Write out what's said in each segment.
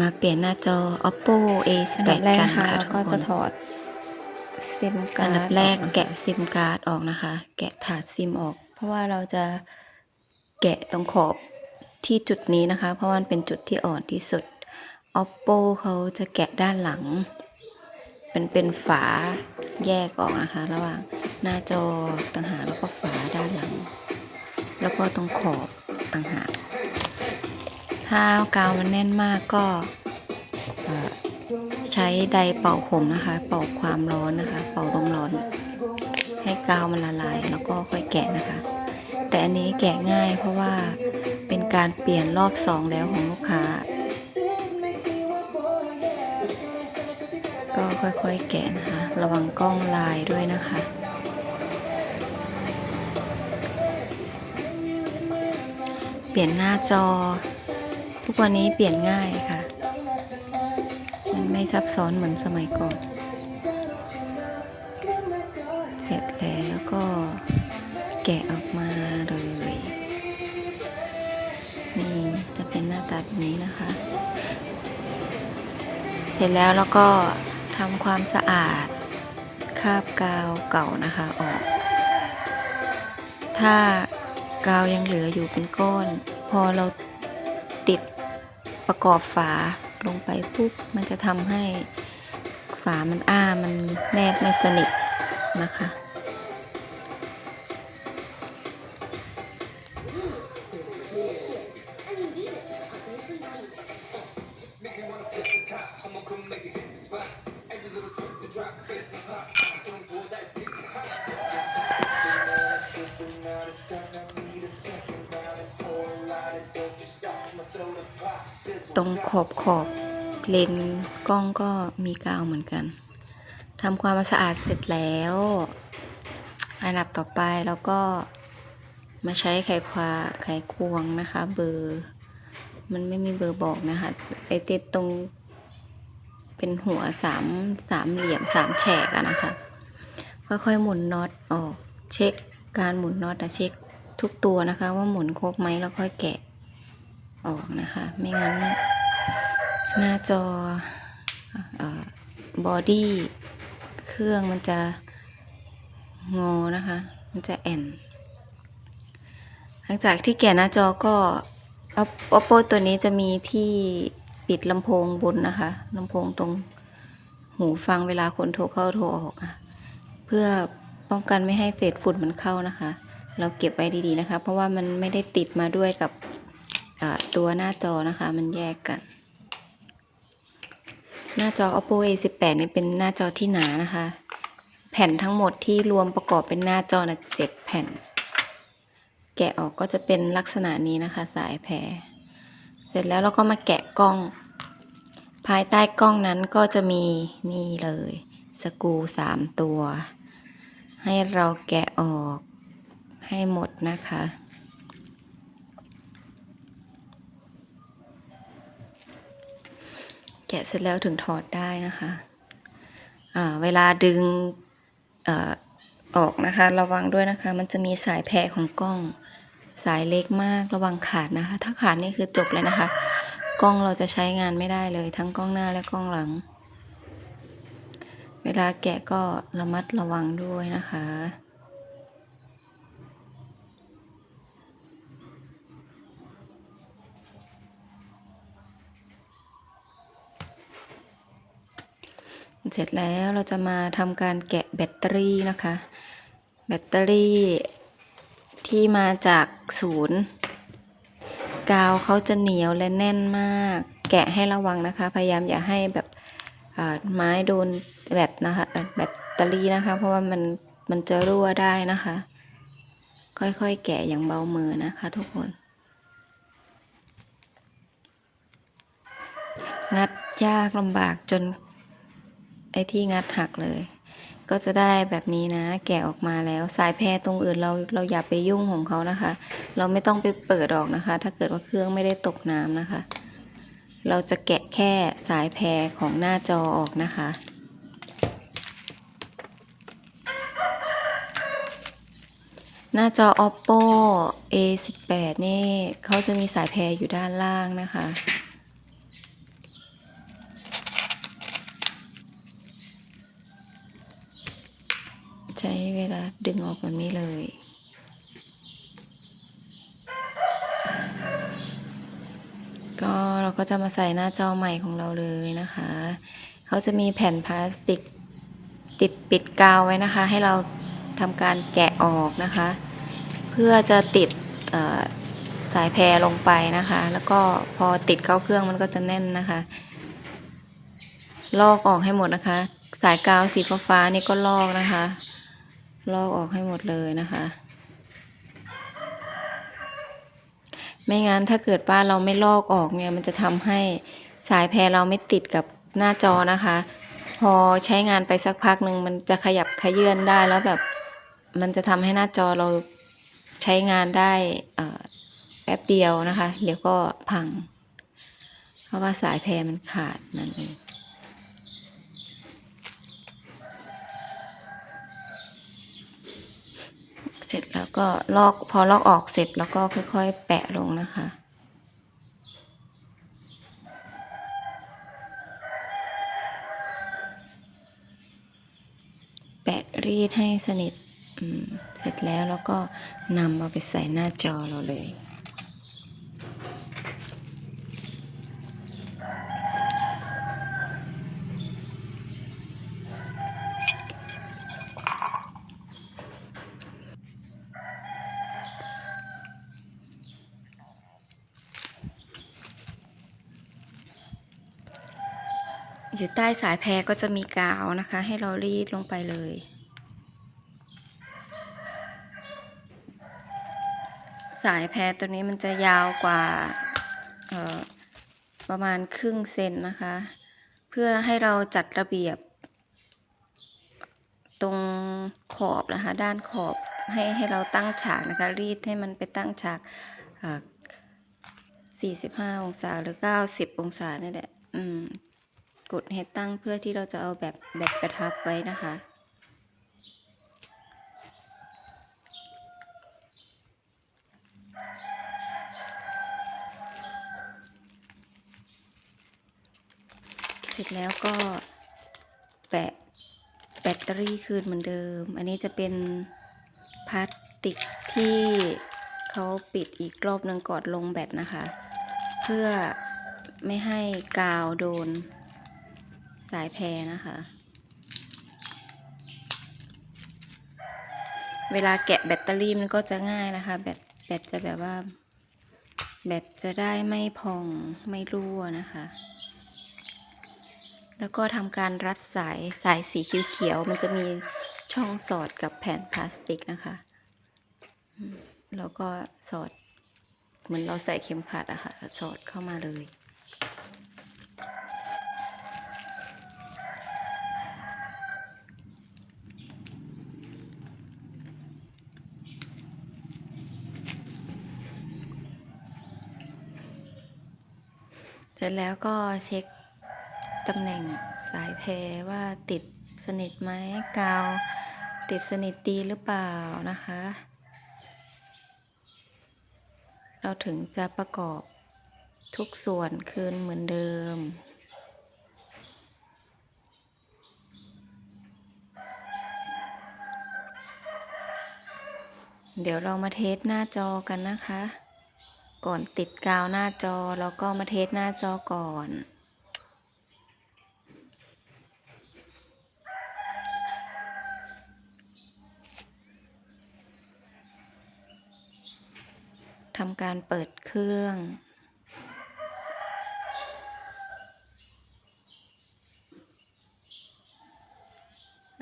มาเปลี่ยนหน้าจอ oppo a อันดับ8แรกกันนะคะค่ะเราทุกก็คจะนถอดซิมอัการ์นดดับแรกออนะคะแกะซิมการ์ดออกนะคะ แกะถาดซิมออก เพราะว่าเราจะแกะตรงขอบที่จุดนี้นะคะ เพราะว่ามันเป็นจุดที่อ่อนที่สุด oppo เขาจะแกะด้านหลัง เป็นเป็นฝาแยกออกนะคะ ระหว่างหน้าจอต่างหากแล้วก็ฝาด้านหลัง แล้วก็ตรงขอบต่างหาก ถ้ากาวมันแน่นมากก็ใช้ไดเป่าผมนะคะ เป่าความร้อนนะคะ เป่าลมร้อน ให้กาวมันละลายแล้วก็ค่อยแกะนะคะ แต่อันนี้แกะง่ายเพราะว่าเป็นการเปลี่ยนรอบสองแล้วของลูกค้า ก็ค่อยๆแกะนะคะ ระวังกล้องลายด้วยนะคะเปลี่ยนหน้าจอ ทุกวันนี้เปลี่ยนง่ายค่ะ มันไม่ซับซ้อนเหมือนสมัยก่อน เสร็จแล้วก็แกะออกมาเลยนี่จะเป็นหน้าตาแบบนี้นะคะ เสร็จแล้วแล้วก็ทำความสะอาดคราบกาวเก่านะคะออก ถ้ากาวยังเหลืออยู่เป็นก้อน พอเราติด ประกอบฝาลงไปปุ๊บมันจะทำให้ฝามันอ้ามันแนบไม่สนิทนะคะ ตรงขอบขอบเลนกล้องก็มีกาวเหมือนกันทำความสะอาดเสร็จแล้ว อันดับต่อไปเราก็มาใช้ไขควาไขควงนะคะ เบอร์ มันไม่มีเบอร์บอกนะคะไอติดตรงเป็นหัวสามสามเหลี่ยมสามแฉกอะนะคะ ค่อยๆหมุนน็อตออกเช็คการหมุนน็อตอะเช็คทุกตัวนะคะ ว่าหมุนครบไหมแล้วค่อยแกะ ออกนะคะ ไม่งั้น หน้าจอบอดี้เครื่องมันจะงอนะคะ มันจะแอนหลังจากที่แกะหน้าจอก็ oppo ตัวนี้จะมีที่ปิดลำโพงบนนะคะลำโพงตรงหูฟังเวลาคนโทรเข้าโทรออกอะเพื่อป้องกันไม่ให้เศษฝุ่นมันเข้านะคะ เราเก็บไว้ดีๆนะคะ เพราะว่ามันไม่ได้ติดมาด้วยกับ ตัวหน้าจอนะคะมันแยกกัน หน้าจอ oppo a 1 8นี่เป็นหน้าจอที่หนานะคะ แผ่นทั้งหมดที่รวมประกอบเป็นหน้าจอนะเจ็ดแผ่น แกะออกก็จะเป็นลักษณะนี้นะคะ สายแพรเสร็จแล้วเราก็มาแกะกล้อง ภายใต้กล้องนั้นก็จะมีนี่เลย สกูสามตัว ให้เราแกะออกให้หมดนะคะ แกะเสร็จแล้วถึงถอดได้นะคะเวลาดึงออออกนะคะ ระวังด้วยนะคะ มันจะมีสายแพรของกล้อง สายเล็กมากระวังขาดนะคะ ถ้าขาดนี่คือจบเลยนะคะ กล้องเราจะใช้งานไม่ได้เลย ทั้งกล้องหน้าและกล้องหลัง เวลาแกะก็ระมัดระวังด้วยนะคะ เสร็จแล้วเราจะมาทำการแกะแบตเตอรี่นะคะ แบตเตอรี่ที่มาจากศูนย์กาวเขาจะเหนียวและแน่นมาก แกะให้ระวังนะคะ พยายามอย่าให้แบบอ่าไม้โดนแบตนะคะแบตเตอรี่นะคะ เพราะว่ามันมันจะรั่วได้นะคะ ค่อยๆ แกะอย่างเบามือนะคะทุกคน งัดยากลำบากจน ไอ้ที่งัดหักเลย ก็จะได้แบบนี้นะ แกะออกมาแล้ว สายแพรตรงอื่นเราเราอย่าไปยุ่งของเขานะคะ เราไม่ต้องไปเปิดออกนะคะ ถ้าเกิดว่าเครื่องไม่ได้ตกน้ำนะคะ เราจะแกะแค่สายแพรของหน้าจอออกนะคะหน้าจอ oppo a 1 8นี่เขาจะมีสายแพรอยู่ด้านล่างนะคะ ดึงออกแบบนี้เลย ก็เราก็จะมาใส่หน้าจอใหม่ของเราเลยนะคะ เขาจะมีแผ่นพลาสติกติดปิดกาวไว้นะคะ ให้เราทำการแกะออกนะคะ เพื่อจะติดสายแพรลงไปนะคะ แล้วก็พอติดเข้าเครื่องมันก็จะแน่นนะคะ ลอกออกให้หมดนะคะ สายกาวสีฟ้าๆนี่ก็ลอกนะคะ ลอกออกให้หมดเลยนะคะ ไม่งั้นถ้าเกิดว่าเราไม่ลอกออกเนี่ยมันจะทำให้สายแพรเราไม่ติดกับหน้าจอนะคะ พอใช้งานไปสักพักหนึ่งมันจะขยับขยื่นได้แล้วแบบมันจะทำให้หน้าจอเราใช้งานได้เอ่อแป๊บเดียวนะคะ เดี๋ยวก็พัง เพราะว่าสายแพรมันขาดนั่นเอง เสร็จแล้วก็ลอกพอลอกออกเสร็จแล้วก็ค่อยๆ แปะลงนะคะ แปะรีดให้สนิทเสร็จแล้วแล้วก็นำเอาไปใส่หน้าจอเราเลย อยู่ใต้สายแพรก็จะมีกาวนะคะ ให้เรารีดลงไปเลย สายแพรตัวนี้มันจะยาวกว่าออประมาณครึ่งเซนนะคะ เพื่อให้เราจัดระเบียบ ตรงขอบนะคะ ด้านขอบให้ให้เราตั้งฉากนะคะ รีดให้มันไปตั้งฉากอ่า45 องศาหรือ 90 องศานี่แหละ อืม กดให้ตั้งเพื่อที่เราจะเอาแบบแบบประทับไว้นะคะ เสร็จแล้วก็แปะแบตเตอรี่คืนเหมือนเดิม อันนี้จะเป็นพลาสติกที่เขาปิดอีกรอบหนึ่งก่อนลงแบตนะคะ เพื่อไม่ให้กาวโดน สายแพรนะคะ เวลาแกะแบตเตอรี่มันก็จะง่ายนะคะ แบตแบตจะแบบว่า แบตจะได้ไม่พองไม่รั่วนะคะ แล้วก็ทำการรัดสายสายสีเขียวๆมันจะมีช่องสอดกับแผ่นพลาสติกนะคะ แล้วก็สอดเหมือนเราใส่เข็มขัดอะค่ะ สอดเข้ามาเลย ร็จแล้วก็เช็คตำแหน่งสายแพรว่าติดสนิทไหมกาวติดสนิทดีหรือเปล่านะคะ เราถึงจะประกอบทุกส่วนคืนเหมือนเดิม เดี๋ยวเรามาเทสหน้าจอกันนะคะ ก่อนติดกาวหน้าจอแล้วก็มาเทสหน้าจอก่อน ทำการเปิดเครื่อง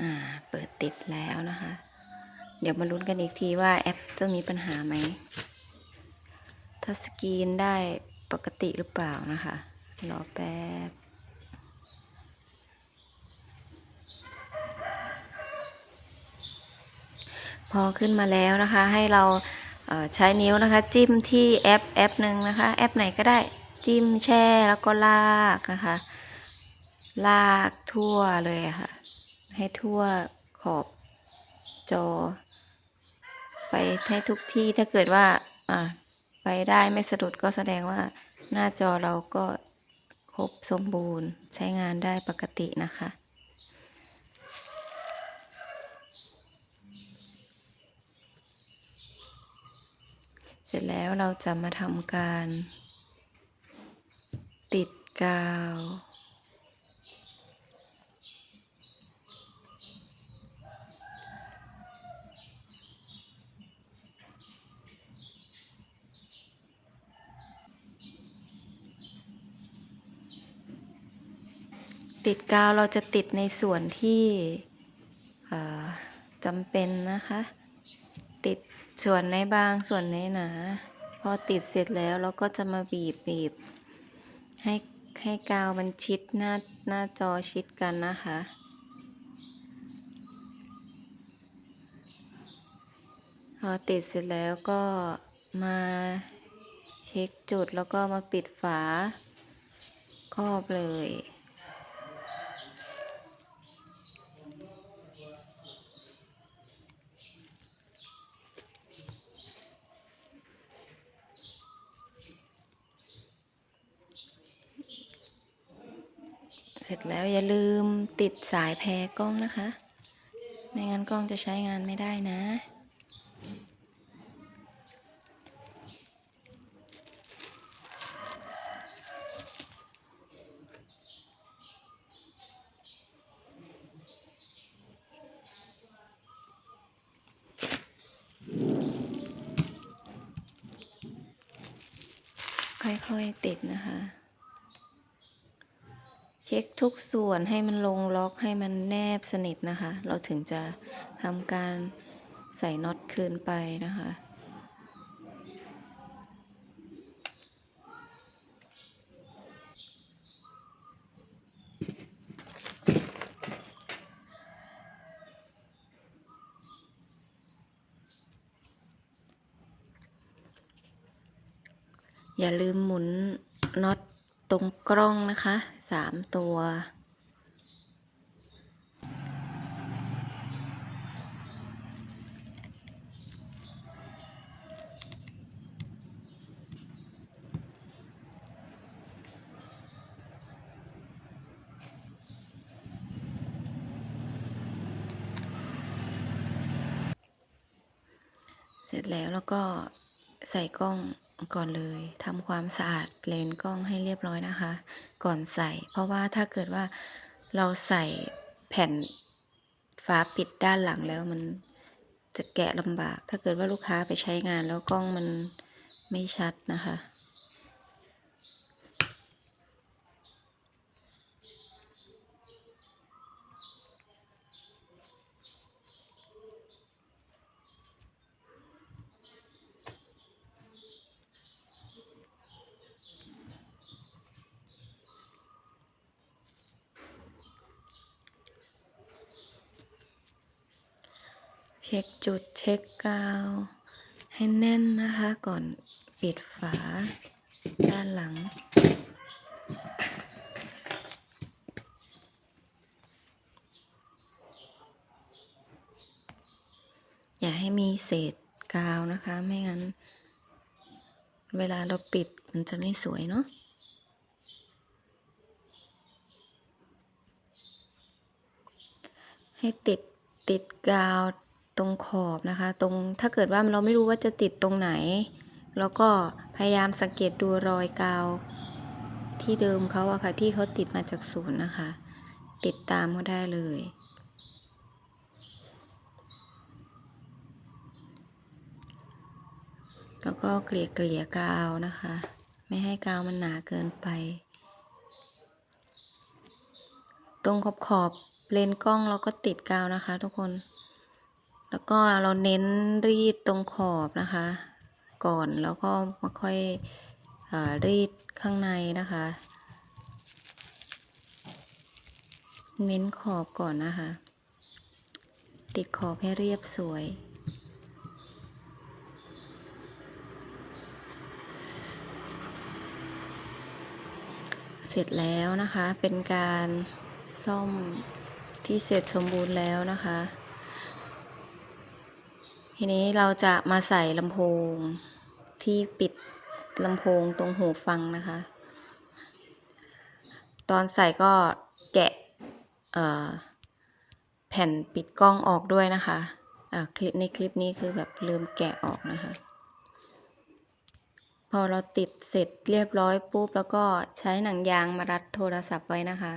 อ่าเปิดติดแล้วนะคะ เดี๋ยวมาลุ้นกันอีกทีว่าแอปจะมีปัญหาไหม ทัชสกรีนได้ปกติหรือเปล่านะคะ รอแป๊บพอขึ้นมาแล้วนะคะให้เราเใช้นิ้วนะคะ จิ้มที่แอปแอปหนึ่งนะคะ แอปไหนก็ได้จิ้มแช่แล้วก็ลากนะคะ ลากทั่วเลยะค่ะ ให้ทั่วขอบจอ ไปให้ทุกที่ถ้าเกิดว่าอ่า ไปได้ไม่สะดุดก็แสดงว่าหน้าจอเราก็ครบสมบูรณ์ใช้งานได้ปกตินะคะ เสร็จแล้วเราจะมาทำการติดกาว ติดกาวเราจะติดในส่วนที่จำเป็นนะคะ ติดส่วนไหนบางส่วนไหนหนา พอติดเสร็จแล้วเราก็จะมาบีบบีบให้ให้กาวมันชิดหน้าหน้าจอชิดกันนะคะพอติดเสร็จแล้วก็มาเช็คจุดแล้วก็มาปิดฝาครอบเลย เสร็จแล้วอย่าลืมติดสายแพรกล้องนะคะ ไม่งั้นกล้องจะใช้งานไม่ได้นะค่อยๆติดนะคะ ช็คทุกส่วนให้มันลงล็อกให้มันแนบสนิทนะคะ เราถึงจะทำการใส่น็อตคืนไปนะคะอย่าลืมหมุนน็อต ตรงกล้องนะคะสามตัว เสร็จแล้วแล้วก็ ใส่กล้องก่อนเลยทำความสะอาดเลนส์กล้องให้เรียบร้อยนะคะ ก่อนใส่ เพราะว่าถ้าเกิดว่าเราใส่แผ่นฝาปิดด้านหลังแล้วมันจะแกะลำบาก ถ้าเกิดว่าลูกค้าไปใช้งานแล้วกล้องมันไม่ชัดนะคะ เช็คจุดเช็คกาว ให้แน่นนะคะก่อนปิดฝาด้านหลัง อย่าให้มีเศษกาวนะคะ ไม่งั้น เวลาเราปิดมันจะไม่สวยเนาะให้ติดติดกาว ตรงขอบนะคะ ตรงถ้าเกิดว่าเราไม่รู้ว่าจะติดตรงไหน แล้วก็พยายามสังเกตดูรอยกาวที่เดิมเขาอะค่ะที่เขาติดมาจากศูนย์นะคะ ติดตามเขาได้เลย แล้วก็เกลี่ยเกลี่ยกาวนะคะ ไม่ให้กาวมันหนาเกินไป ตรงขอบขอบเลนส์กล้องเราก็ติดกาวนะคะทุกคน แล้วก็เราเน้นรีดตรงขอบนะคะ ก่อนแล้วก็มาค่อยอรีดข้างในนะคะ เน้นขอบก่อนนะคะ ติดขอบให้เรียบสวยเสร็จแล้วนะคะ เป็นการซ่อมที่เสร็จสมบูรณ์แล้วนะคะ ทีนี้เราจะมาใส่ลำโพงที่ปิดลำโพงตรงหูฟังนะคะ ตอนใส่ก็แกะแผ่นปิดกล้องออกด้วยนะคะะคลิปในคลิปนี้คือแบบลืมแกะออกนะคะ พอเราติดเสร็จเรียบร้อยปุ๊บ แล้วก็ใช้หนังยางมารัดโทรศัพท์ไว้นะคะ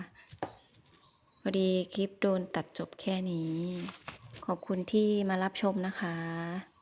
พอดีคลิปโดนตัดจบแค่นี้ ขอบคุณที่มารับชมนะคะ